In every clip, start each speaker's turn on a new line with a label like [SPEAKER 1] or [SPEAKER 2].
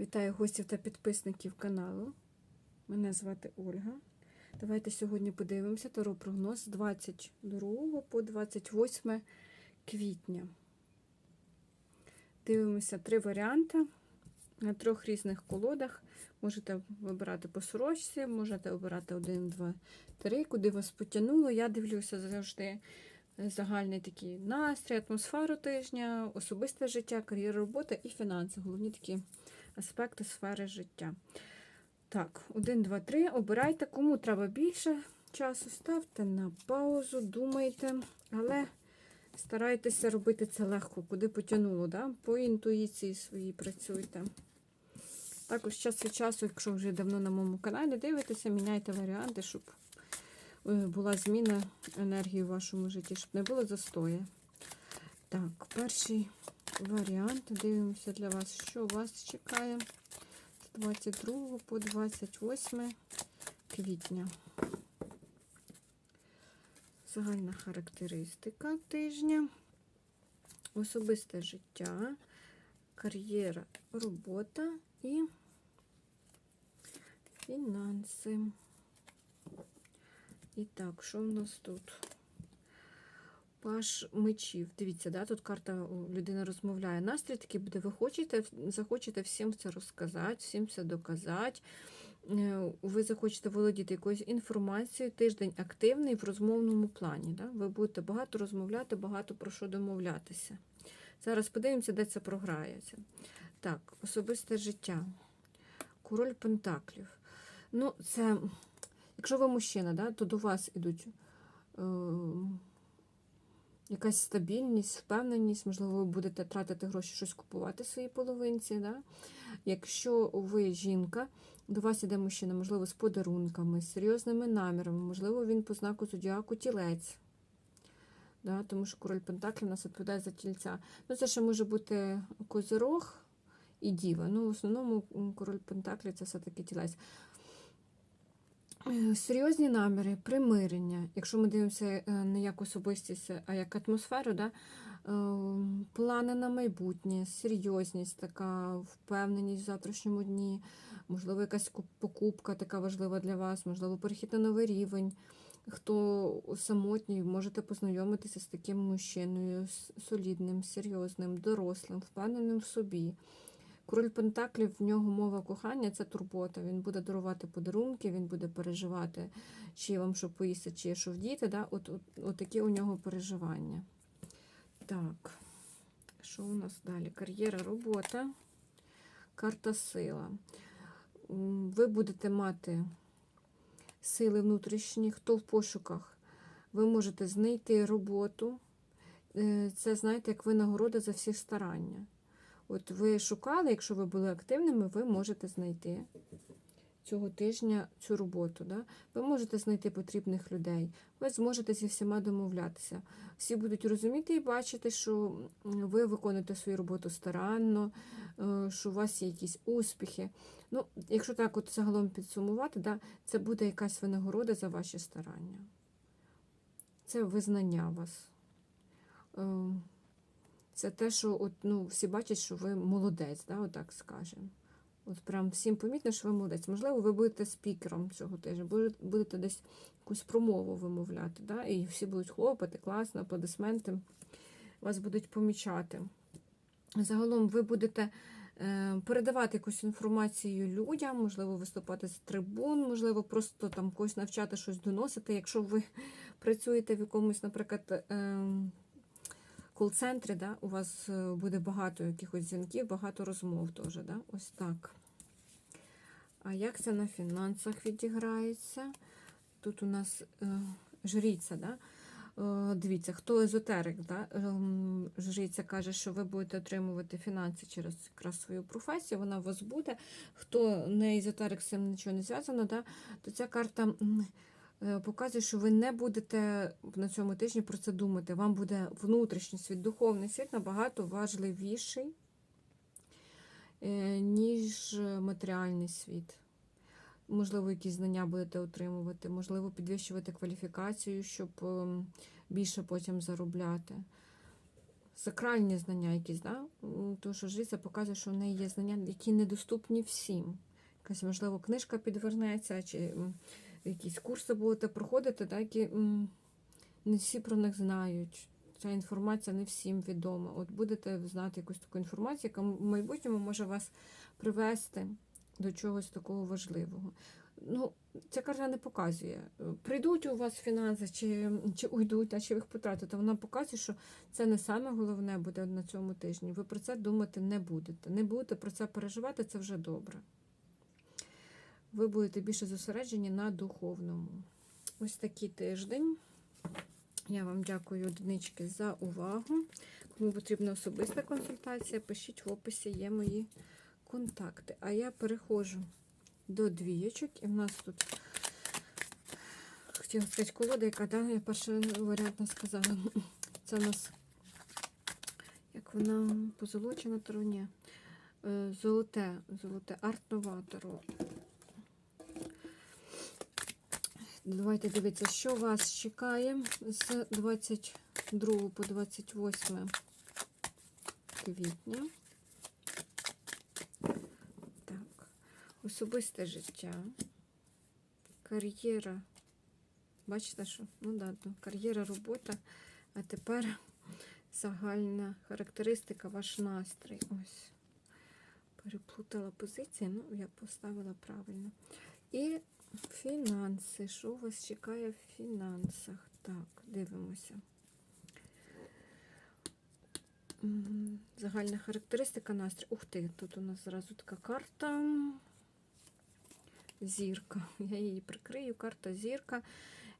[SPEAKER 1] Вітаю гостів та підписників каналу. Мене звати Ольга. Давайте сьогодні подивимося таро прогноз з 22 по 28 квітня. Дивимося три варіанти на трьох різних колодах. Можете вибирати по сорочці, можете обирати 1, 2, 3, куди вас потягнуло. Я дивлюся завжди загальний такий настрій, атмосферу тижня, особисте життя, кар'єра, робота і фінанси. Головні такі аспекти сфери життя. Так, 1, 2, 3. Обирайте, кому треба більше часу, ставте на паузу, думайте, але старайтеся робити це легко, куди потягнуло. Да? По інтуїції своїй працюйте. Також час від часу, якщо вже давно на моєму каналі дивитеся, міняйте варіанти, щоб е, була зміна енергії в вашому житті, щоб не було застою. Так, перший варіант. Дивимося для вас, що вас чекає з 22 по 28 квітня. Загальна характеристика тижня, особисте життя, кар'єра, робота і фінанси. І так, що в нас тут? Паш мечів. Дивіться, да, тут карта людина розмовляє. Настрій такий буде, ви хочете, захочете всім це розказати, всім це доказати. Ви захочете володіти якоюсь інформацією, тиждень активний в розмовному плані. Да? Ви будете багато розмовляти, багато про що домовлятися. Зараз подивимося, де це програється. Так, особисте життя. Король Пентаклів. Ну, це, якщо ви мужчина, да, то до вас ідуть. Е якась стабільність, впевненість, можливо, ви будете тратити гроші, щось купувати своїй половинці. Да? Якщо ви жінка, до вас іде мужчина, можливо, з подарунками, з серйозними намірами, можливо, він по знаку зодіаку тілець. Да? Тому що король Пентаклів нас відповідає за тільця. Ну, Це ще може бути козирог і діва. Ну, В основному король Пентаклів це все-таки тілець. Серйозні наміри, примирення. Якщо ми дивимося не як особистість, а як атмосферу, да? плани на майбутнє, серйозність, така впевненість в завтрашньому дні, можливо, якась покупка така важлива для вас, можливо, перехід на новий рівень. Хто самотній, можете познайомитися з таким мужчиною, солідним, серйозним, дорослим, впевненим в собі. Король Пентаклів, в нього мова кохання це турбота. Він буде дарувати подарунки, він буде переживати, чи вам що поїсти, чи що вдіти. Да? От, от, от такі у нього переживання. Так, що у нас далі? Кар'єра, робота, карта сила. Ви будете мати сили внутрішні, хто в пошуках. Ви можете знайти роботу. Це, знаєте, як винагорода за всі старання. От ви шукали, якщо ви були активними, ви можете знайти цього тижня цю роботу. Да? Ви можете знайти потрібних людей, ви зможете зі всіма домовлятися. Всі будуть розуміти і бачити, що ви виконуєте свою роботу старанно, е, що у вас є якісь успіхи. Ну, Якщо так от загалом підсумувати, да, це буде якась винагорода за ваші старання. Це визнання вас. Це те, що от, ну, всі бачать, що ви молодець, да, отак скажемо. От прям всім помітно, що ви молодець. Можливо, ви будете спікером цього тижня, будете десь якусь промову вимовляти, да, і всі будуть хлопати, класно, аплодисменти вас будуть помічати. Загалом ви будете е, передавати якусь інформацію людям, можливо, виступати з трибун, можливо, просто там когось навчати щось доносити. Якщо ви працюєте в якомусь, наприклад, е, кол-центрі, да, у вас е, буде багато якихось дзвінків, багато розмов теж. Да? Ось так. А як це на фінансах відіграється? Тут у нас е, жріця, да? Е, дивіться, хто езотерик, да? е, жріця каже, що ви будете отримувати фінанси через якраз свою професію, вона у вас буде. Хто не езотерик, з цим нічого не зв'язано, да? то ця карта показує, що ви не будете на цьому тижні про це думати. Вам буде внутрішній світ, духовний світ набагато важливіший, е, ніж матеріальний світ. Можливо, якісь знання будете отримувати, можливо, підвищувати кваліфікацію, щоб більше потім заробляти. сакральні знання якісь, да? Тому що жриця показує, що в неї є знання, які недоступні всім. Якась, можливо, книжка підвернеться, чи якісь курси будете проходити, да, які не всі про них знають. Ця інформація не всім відома. От будете знати якусь таку інформацію, яка в майбутньому може вас привести до чогось такого важливого. Ну, ця карта не показує. е, Прийдуть у вас фінанси, чи, чи уйдуть, а чи їх потратите. Вона показує, що це не саме головне буде на цьому тижні. Ви про це думати не будете. Не будете про це переживати, це вже добре. Ви будете більше зосереджені на духовному. Ось такий тиждень. Я вам дякую, одинички, за увагу. Кому потрібна особиста консультація, пишіть в описі є мої контакти. А я переходжу до двієчок, і в нас тут хотіла сказати колода, яка да, я перший варіант сказала. Це у нас як вона позолочена таро, ні. Е, Золоте, золоте, арт-новатору. Давайте дивитися, що вас чекає з 22 по 28 квітня. Так, особисте життя, кар'єра. Бачите, що? Ну да, кар'єра, робота. А тепер загальна характеристика, ваш настрій. Ось. Переплутала позиції, ну, я поставила правильно. І фінанси. Що вас чекає в фінансах? Так, дивимося. Загальна характеристика настрій. Ух ти, тут у нас зразу така карта. Зірка. Я її прикрию. Карта зірка,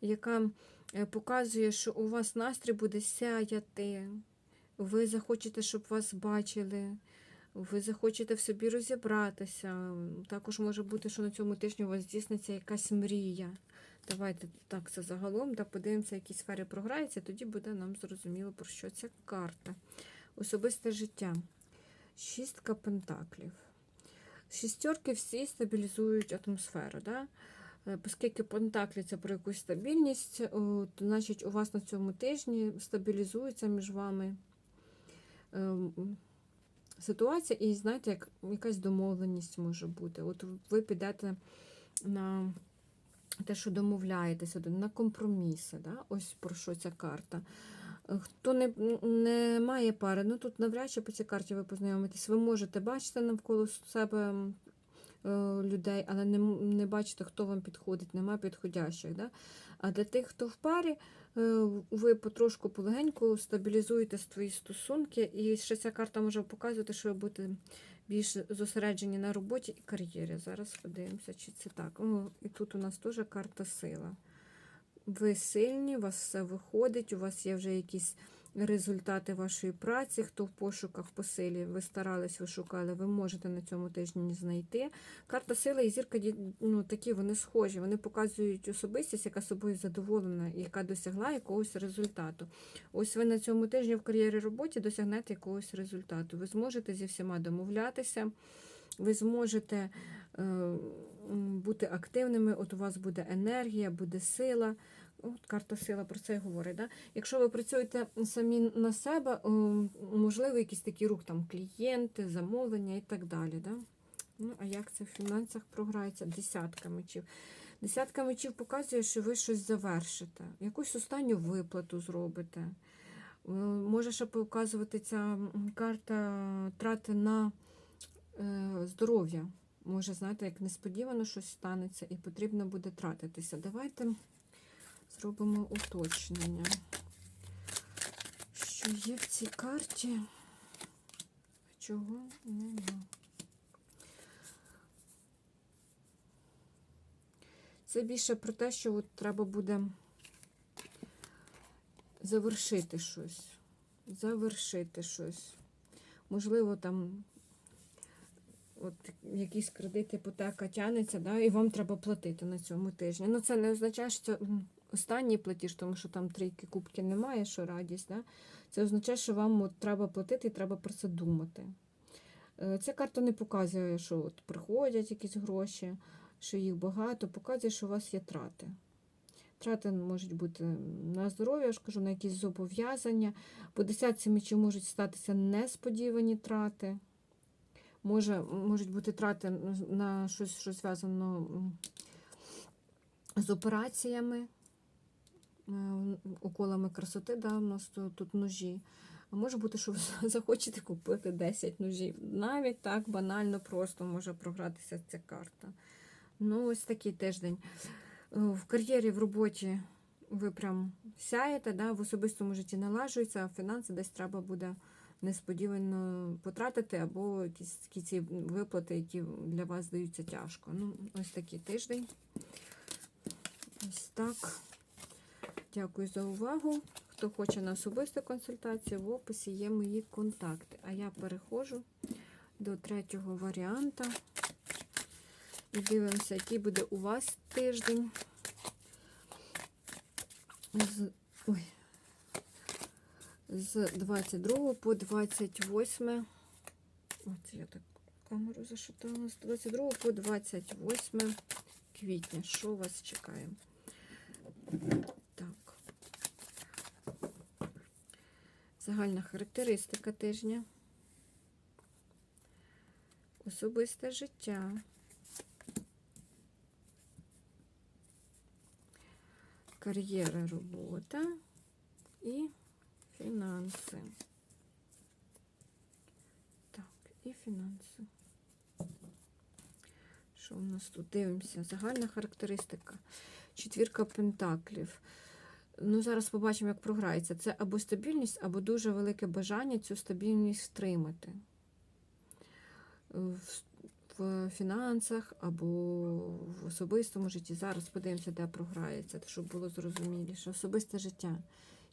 [SPEAKER 1] яка е, показує, що у вас настрій буде сяяти. Ви захочете, щоб вас бачили. Ви захочете в собі розібратися. Також може бути, що на цьому тижні у вас здійсниться якась мрія. Давайте так це загалом, да, подивимося, які сфери програється, тоді буде нам зрозуміло, про що ця карта. Особисте життя. Шістка пентаклів. Шістерки всі стабілізують атмосферу. Да? Е, Оскільки пентаклі це про якусь стабільність, то значить у вас на цьому тижні стабілізується між вами ем, ситуація, і знаєте, як якась домовленість може бути. От ви підете на те, що домовляєтеся, на компроміси. Да? Ось про що ця карта. Хто не, не має пари, ну тут навряд чи по цій карті ви познайомитесь. Ви можете бачити навколо себе людей, але не, не бачите, хто вам підходить, немає підходящих. Да? А для тих, хто в парі, е, ви потрошку полегеньку стабілізуєте свої стосунки, і ще ця карта може показувати, що ви будете більш зосереджені на роботі і кар'єрі. Зараз подивимося, чи це так. О, і тут у нас теж карта сила. Ви сильні, у вас все виходить, у вас є вже якісь результати вашої праці. Хто в пошуках по силі, ви старались, ви шукали, ви можете на цьому тижні знайти. Карта сила і зірка ну, такі вони схожі. Вони показують особистість, яка собою задоволена, яка досягла якогось результату. Ось ви на цьому тижні в кар'єрі роботі досягнете якогось результату. Ви зможете зі всіма домовлятися, ви зможете е, бути активними, от у вас буде енергія, буде сила. От карта сила про це і говорить. Да? Якщо ви працюєте самі на себе, можливо, якийсь такий рух, там клієнти, замовлення і так далі. Да? Ну, а як це в фінансах програється? Десятка мечів. Десятка мечів показує, що ви щось завершите, якусь останню виплату зробите. Може ще показувати ця карта трати на е, здоров'я. Може, знаєте, як несподівано щось станеться і потрібно буде тратитися. Давайте зробимо уточнення. Що є в цій карті? Чого нема? Це більше про те, що от треба буде завершити щось. Завершити щось. Можливо, там от якийсь кредит, іпотека тягнеться, да, і вам треба платити на цьому тижні. Ну, це не означає, що останній платіж, тому що там трійки кубки немає, що радість. Да? Це означає, що вам от, треба платити і треба про це думати. Е, Ця карта не показує, що от приходять якісь гроші, що їх багато, показує, що у вас є трати. Трати можуть бути на здоров'я, я ж кажу, на якісь зобов'язання. По десятці мечів можуть статися несподівані трати. Може, можуть бути трати на щось, що зв'язано з операціями, уколами красоти, да, у нас тут, тут ножі. А може бути, що ви захочете купити 10 ножів. Навіть так банально просто може програтися ця карта. Ну, ось такий тиждень. Е, В кар'єрі, в роботі ви прям сяєте, да, в особистому житті налажується, а фінанси десь треба буде несподівано потратити, або якісь такі ці виплати, які для вас здаються тяжко. Ну, ось такий тиждень. Ось так. Дякую за увагу. Хто хоче на особисту консультацію, в описі є мої контакти. А я переходжу до третього варіанта. І дивимося, який буде у вас тиждень. З, ой, з 22 по 28. От я так камеру зашутала. З 22 по 28 квітня. Що вас чекає? Так. Загальна характеристика тижня. Особисте життя. Кар'єра, робота і фінанси. Так, і фінанси. Що у нас тут? Дивимося. Загальна характеристика. Четвірка пентаклів. Ну, зараз побачимо, як програється. Це або стабільність, або дуже велике бажання цю стабільність втримати. В, в фінансах або в особистому житті. Зараз подивимося, де програється, щоб було зрозуміліше. Особисте життя.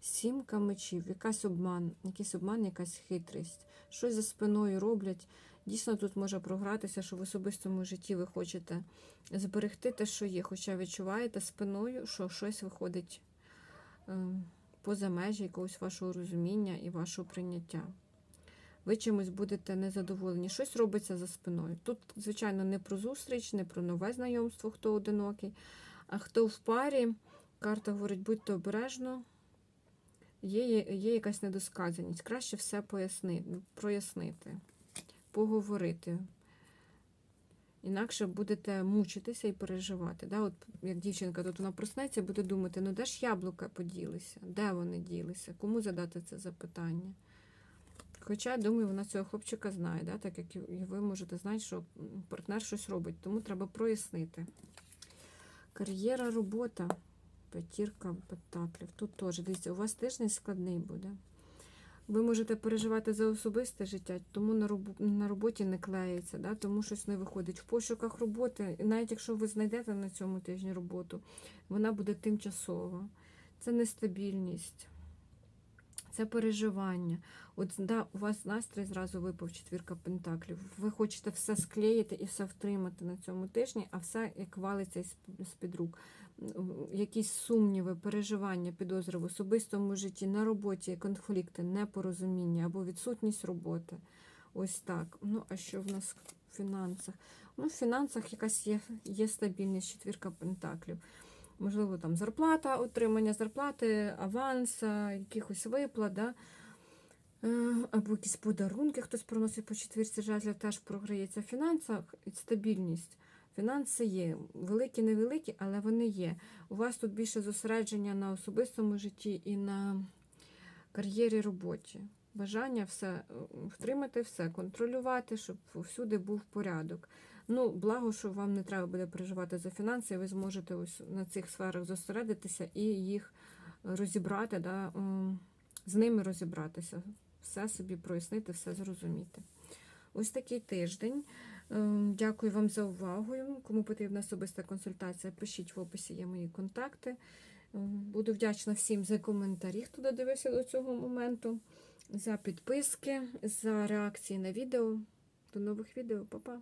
[SPEAKER 1] Сімка мечів, якась обман, якийсь обман, якась хитрість. Щось за спиною роблять. Дійсно, тут може програтися, що в особистому житті ви хочете зберегти те, що є, хоча відчуваєте спиною, що щось виходить поза межі якогось вашого розуміння і вашого прийняття. Ви чимось будете незадоволені. Щось робиться за спиною. Тут, звичайно, не про зустріч, не про нове знайомство, хто одинокий, а хто в парі. Карта говорить, будьте обережно. Є, є якась недосказаність. Краще все поясни, прояснити, поговорити. Інакше будете мучитися і переживати. Да? От Як дівчинка тут вона проснеться, буде думати, ну де ж яблука поділися? Де вони ділися? Кому задати це запитання? Хоча, думаю, вона цього хлопчика знає, да? так як і ви можете знати, що партнер щось робить, тому треба прояснити. Кар'єра, робота, п'ятірка пентаклів. Тут теж, дивіться, у вас тиждень складний буде. Ви можете переживати за особисте життя, тому на роб... на роботі не клеїться, да? тому щось не виходить. В пошуках роботи, навіть якщо ви знайдете на цьому тижні роботу, вона буде тимчасова. Це нестабільність, це переживання. От да, у вас настрій зразу випав четвірка пентаклів. Ви хочете все склеїти і все втримати на цьому тижні, а все як валиться з-під рук. Якісь сумніви, переживання, підозри в особистому житті, на роботі, конфлікти, непорозуміння або відсутність роботи. Ось так. Ну, а що в нас в фінансах? Ну, в фінансах якась є, є стабільність, четвірка пентаклів. Можливо, там зарплата, отримання зарплати, аванс, якихось виплат, да? Е, або якісь подарунки, хтось приносить по четвірці жезлів, теж програється в фінансах і стабільність. Фінанси є, великі, невеликі, але вони є. У вас тут більше зосередження на особистому житті і на кар'єрі роботі. Бажання все е, втримати, все, контролювати, щоб всюди був порядок. Ну, благо, що вам не треба буде переживати за фінанси, ви зможете ось на цих сферах зосередитися і їх розібрати, да, з ними розібратися, все собі прояснити, все зрозуміти. Ось такий тиждень. Дякую вам за увагу. Кому потрібна особиста консультація, пишіть в описі є мої контакти. Буду вдячна всім за коментарі, хто додивився до цього моменту, за підписки, за реакції на відео. До нових відео, Па-па!